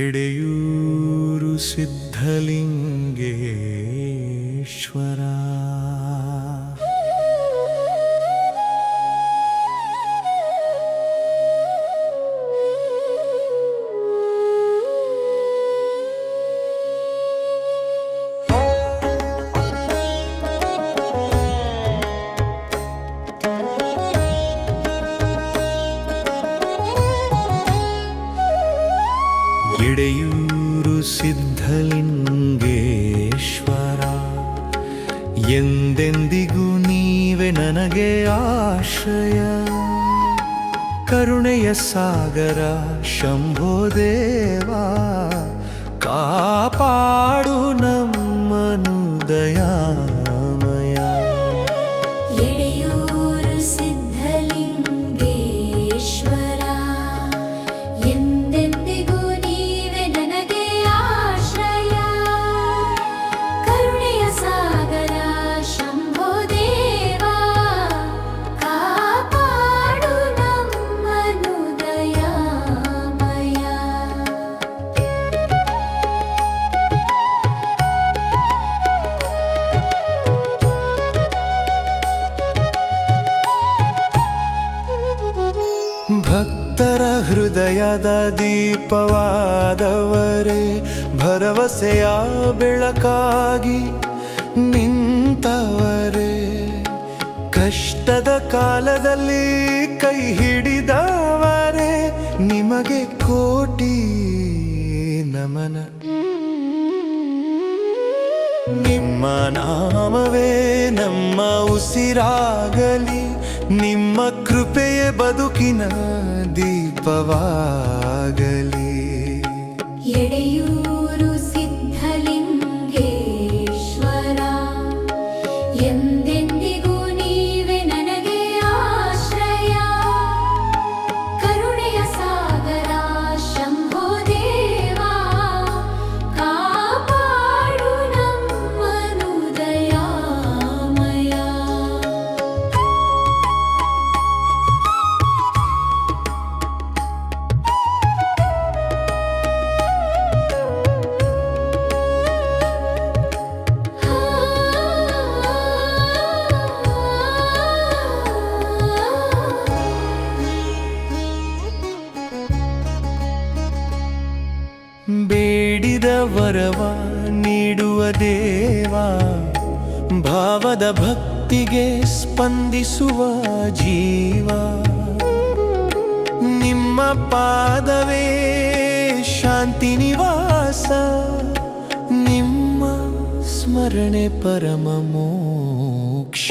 ಎಡೆಯೂರು ಸಿದ್ಧಲಿಂಗೇಶ್ವರ ಎಡೆಯೂರು ಸಿದ್ಧಲಿಂಗೇಶ್ವರ ಎಂದೆಂದಿಗೂ ನೀವೆ ನನಗೆ ಆಶ್ರಯ. ಕರುಣೆಯ ಸಾಗರ ಶಂಭೋ ಶಂಭೋದೇವ ಕಾಪಾಡು ನಮ್ಮನು ದಯಾಮಯ ಭಕ್ತರ ಹೃದಯದ ದೀಪವಾದವರೇ, ಭರವಸೆಯ ಬೆಳಕಾಗಿ ನಿಂತವರೇ. ಕಷ್ಟದ ಕಾಲದಲ್ಲಿ ಕೈ ಹಿಡಿದವರೇ, ನಿಮಗೆ ಕೋಟಿ ನಮನ. ನಿಮ್ಮ ನಾಮವೇ ನಮ್ಮ ಉಸಿರಾಗಲಿ. ನಿಮ್ಮ ಕೃಪೆಯ ಬದುಕಿನ ದೀಪವಾಗಲಿ. ಎಡೆಯೂರು ಬೇಡಿದ ವರವ ನೀಡುವ ದೇವ, ಭಾವದ ಭಕ್ತಿಗೆ ಸ್ಪಂದಿಸುವ ಜೀವ. ನಿಮ್ಮ ಪಾದವೇ ಶಾಂತಿ ನಿವಾಸ, ನಿಮ್ಮ ಸ್ಮರಣೆ ಪರಮ ಮೋಕ್ಷ.